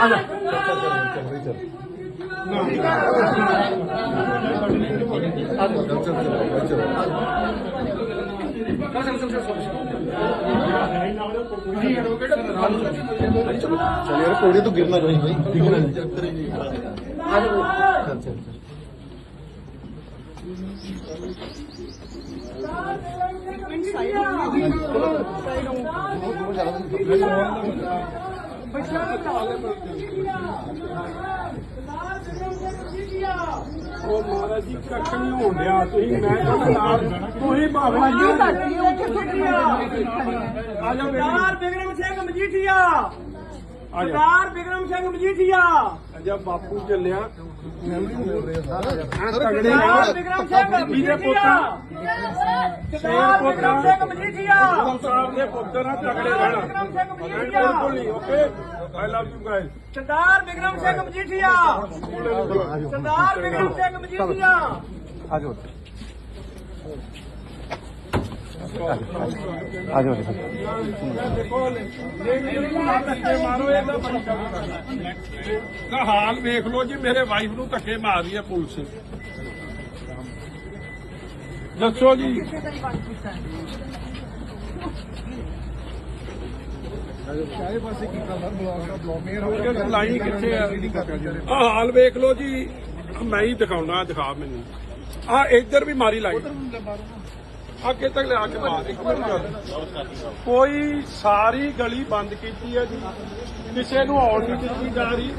ਆ ਜਾ ਚਲ ਯਾਰ ਕੋੜੇ ਤੋਂ ਗਿਰਨਾ ਨਹੀਂ ਬਈ ਡਿੱਗਣਾ ਨਹੀਂ। ਚੱਕਰ ਹੀ ਨਹੀਂ ਆ ਜਾ ਚੱਲ ਚੱਲ ਸਾਈਡ ਹੋ ਗਈ ਸਾਈਡ ਹੋ ਗਈ ਬੱਚਿਆਂ ਨੂੰ ਢਾਲ ਜੀ ਕੱਖ ਨਹੀਂ ਹੋਣ ਡਿਆ। ਤੁਸੀਂ ਮੈਂ ਤੁਹਾਡੇ ਨਾਲ ਤੁਸੀਂ ਭਾਵਨਾ ਜੀ ਆ? ਜਾ ਬਿਗਰਮ ਸਿੰਘ ਮਜੀਠੀਆ ਸਰਦਾਰ ਬਿਕਰਮ ਸਿੰਘ ਮਜੀਠੀਆ। ਅਜਾ ਬਾਪੂ ਚੱਲਿਆ। ਆ ਸਰਦਾਰ ਤਗੜੇ ਨਾਲ। ਬਿਕਰਮ ਸਿੰਘ ਮਜੀਠੀਆ। ਸਰਦਾਰ ਬਿਕਰਮ ਸਿੰਘ ਮਜੀਠੀਆ। ਗੁਰੂ ਸਾਹਿਬ ਦੇ ਪੁੱਤਰ ਆ ਤਗੜੇ ਰਹਿਣਾ ਬਿਕਰਮ ਸਿੰਘ ਮਜੀਠੀਆ। ਬਿਲਕੁਲ ਨਹੀਂ okay? I love you guys Sardar Bikram Singh Majithia. Sardar Bikram Singh Majithia. आ ਆ ਜਾਓ ਦੇਖੋ ਦਾ ਹਾਲ ਵੇਖ ਲਓ ਜੀ ਮੇਰੇ ਵਾਈਫ ਨੂੰ ਧੱਕੇ ਮਾਰ ਰਹੀ ਹੈ ਪੁਲਿਸ। ਦੱਸੋ ਜੀ। ਹਾਲ ਵੇਖ ਲਓ ਜੀ ਮੈਂ ਹੀ ਦਿਖਾਉਣਾ ਦਿਖਾ ਮੈਨੂੰ। ਆ ਇੱਧਰ ਵੀ ਮਾਰੀ ਲਾਈ ਅੱਗੇ ਤੱਕ ਲਿਆ ਕੇ ਮਾਰ ਇੱਕ ਮਿੰਟ। ਕੋਈ ਸਾਰੀ ਗਲੀ ਬੰਦ ਕੀਤੀ ਹੈ ਜੀ। ਕਿਸੇ ਨੂੰ ਆਉਣ ਨਹੀਂ ਦਿੱਤੀ ਜਾ ਰਹੀ।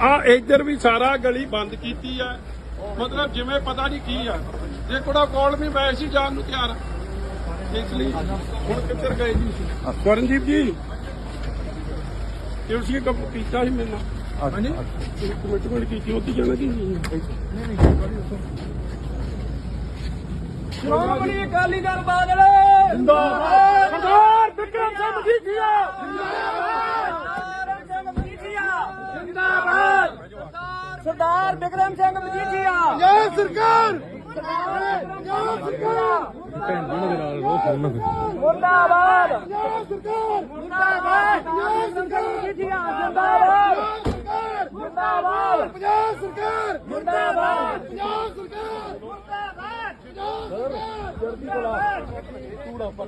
ਆ ਇੱਧਰ ਵੀ ਸਾਰਾ ਗਲੀ ਬੰਦ ਕੀਤੀ ਹੈ। ਮਤਲਬ ਜਿਵੇਂ ਪਤਾ ਨਹੀਂ ਕੀ ਆ। ਜੇ ਕੋੜਾ ਕੋਲ ਵੀ ਮੈਂ ਸੀ ਜਾਣ ਨੂੰ ਤਿਆਰ। ਇਸ ਲਈ ਹੁਣ ਕਿੱਧਰ ਗਏ ਜੀ? ਕਰਨਜੀਤ ਜੀ ਤੁਸੀਂ ਕੰਮ ਕੀਤਾ ਸੀ ਮੇਰੇ ਨਾਲ। ਹਾਂਜੀ। ਕਮਿਟਮੈਂਟ ਕੀਤੀ ਉੱਥੇ ਜਾਣਾ ਜੀ ਸ਼੍ਰੋਮਣੀ ਅਕਾਲੀ ਦਲ ਬਾਦਲ ਜਿੰਦਾਬਾਦ ਸਰਦਾਰ ਬਿਕਰਮ ਸਿੰਘ ਮਜੀਠੀਆ ਜਿੰਦਾਬਾਦ ਸਿੰਘ ਮਜੀਠੀਆ ਜਿੰਦਾਬਾਦ ਸਰਦਾਰ ਬਿਕਰਮ ਸਿੰਘ ਮਜੀਠੀਆ ਜੈ ਸਰਕਾਰ ਜੈ ਸਰਕਾਰ ਮੁਰਦਾਬਾਦ ਜੈ ਸਰਕਾਰ ਸਰ ਜਰਦੀ ਬੜਾ ਤੂੜਾ ਪਰ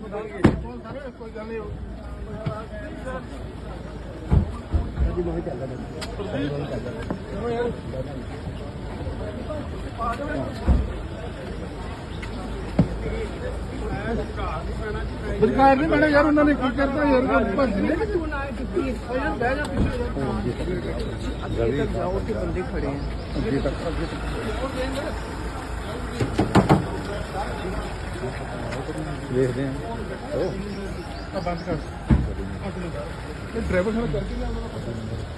ਕੋਈ ਗੱਲ ਨਹੀਂ ਜੀ ਮੈਂ ਚੱਲਦਾ ਚਲੋ ਯਾਰ ਪਾ ਦੇ ਬਲਕਾਰ ਨਹੀਂ ਮੈਡਮ ਯਾਰ ਉਹਨਾਂ ਨੇ ਕੀ ਕਰਤਾ ਯਾਰ ਭੱਜ ਨੇ ਤੂੰ ਨਾ ਕਿੱਥੇ ਯਾਰ ਬਹਿ ਜਾ ਪਿੱਛੇ। ਯਾਰ ਅੱਗੇ ਤੱਕ ਜਾਓ ਤੇ ਬੰਦੇ ਖੜੇ ਆ ਅੱਗੇ ਤੱਕ ਅੱਗੇ ਤੱਕ। ਦੇਖਦੇ ਆ ਉਹ ਬੰਦ ਕਰ। ਇਹ ਡਰਾਈਵਰ ਖੜਾ ਕਰਕੇ ਲਿਆਉਂਦਾ। ਪਤਾ ਨਹੀਂ